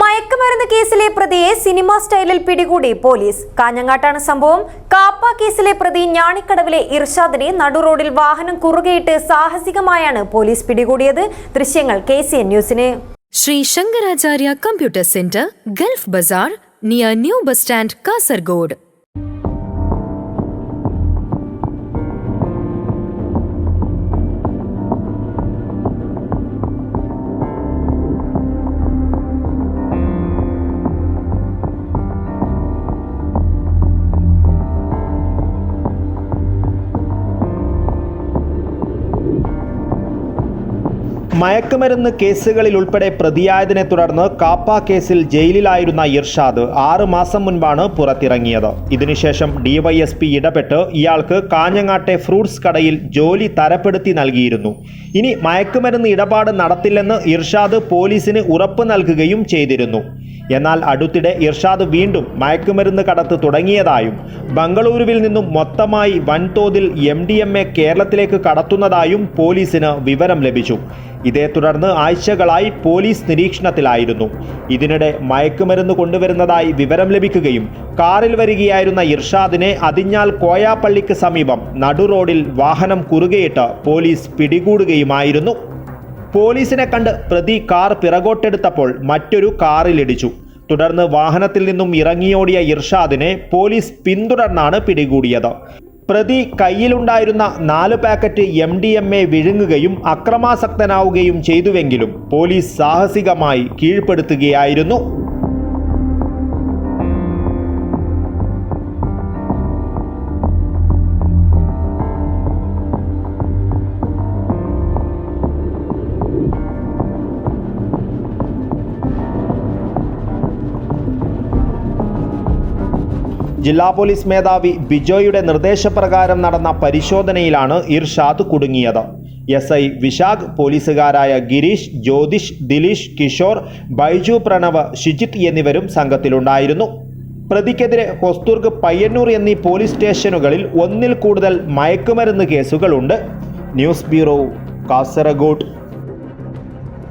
മയക്കുമരുന്ന് കേസിലെ പ്രതിയെ സിനിമ സ്റ്റൈലിൽ പിടികൂടി പോലീസ്. കാഞ്ഞങ്ങാട്ടാണ് സംഭവം. കാപ്പ കേസിലെ പ്രതി ഞാണിക്കടവിലെ ഇർഷാദിനെ നടുറോഡിൽ വാഹനം കുറുകയിട്ട് സാഹസികമായാണ് പോലീസ് പിടികൂടിയത്. ദൃശ്യങ്ങൾ കെ സി എൻ ന്യൂസിന്. Sree Shankaracharya computer centre Gulf Bazaar near new bus stand Kasaragod. മയക്കുമരുന്ന് കേസുകളിൽ ഉൾപ്പെടെ പ്രതിയായതിനെ തുടർന്ന് കാപ്പ കേസിൽ ജയിലിലായിരുന്ന ഇർഷാദ് ആറ് മാസം മുൻപാണ് പുറത്തിറങ്ങിയത്. ഇതിനുശേഷം ഡിവൈഎസ്പി ഇടപെട്ട് ഇയാൾക്ക് കാഞ്ഞങ്ങാട്ടെ ഫ്രൂട്ട്സ് കടയിൽ ജോലി തരപ്പെടുത്തി നൽകിയിരുന്നു. ഇനി മയക്കുമരുന്ന് ഇടപാട് നടത്തില്ലെന്ന് ഇർഷാദ് പോലീസിന് ഉറപ്പ് നൽകുകയും ചെയ്തിരുന്നു. എന്നാൽ അടുത്തിടെ ഇർഷാദ് വീണ്ടും മയക്കുമരുന്ന് കടത്ത് തുടങ്ങിയതായും ബംഗളൂരുവിൽ നിന്നും മൊത്തമായി വൻതോതിൽ എം ഡി എം എ കേരളത്തിലേക്ക് കടത്തുന്നതായും പോലീസിന് വിവരം ലഭിച്ചു. ഇതേ തുടർന്ന് ആഴ്ചകളായി പോലീസ് നിരീക്ഷണത്തിലായിരുന്നു. ഇതിനിടെ മയക്കുമരുന്ന് കൊണ്ടുവരുന്നതായി വിവരം ലഭിക്കുകയും കാറിൽ വരികയായിരുന്ന ഇർഷാദിനെ അതിഞ്ഞാൽ കോയാപ്പള്ളിക്ക് സമീപം നടുറോഡിൽ വാഹനം കുറുകയിട്ട് പോലീസ് പിടികൂടുകയുമായിരുന്നു. പോലീസിനെ കണ്ട് പ്രതി കാർ പിറകോട്ടെടുത്തപ്പോൾ മറ്റൊരു കാറിലിടിച്ചു തുടർന്ന് വാഹനത്തിൽ നിന്നും ഇറങ്ങിയോടിയ ഇർഷാദിനെ പോലീസ് പിന്തുടർന്നാണ് പിടികൂടിയത്. പ്രതി കയ്യിലുണ്ടായിരുന്ന നാല് packet M D M A വിഴുങ്ങുകയും അക്രമാസക്തനാവുകയും ചെയ്തുവെങ്കിലും പോലീസ് സാഹസികമായി കീഴ്പ്പെടുത്തുകയായിരുന്നു. ജില്ലാ പോലീസ് മേധാവി ബിജോയുടെ നിർദ്ദേശപ്രകാരം നടന്ന പരിശോധനയിലാണ് ഇർഷാദ് കുടുങ്ങിയത്. എസ് ഐ വിശാഖ് പോലീസുകാരായ ഗിരീഷ് ജ്യോതിഷ് ദിലീഷ് കിഷോർ ബൈജു പ്രണവ് ഷിജിത്ത് എന്നിവരും സംഘത്തിലുണ്ടായിരുന്നു. പ്രതിക്കെതിരെ ഹൊസ്തുർഗ് പയ്യന്നൂർ എന്നീ പോലീസ് സ്റ്റേഷനുകളിൽ ഒന്നിൽ കൂടുതൽ മയക്കുമരുന്ന് കേസുകളുണ്ട്. News bureau Kasaragod.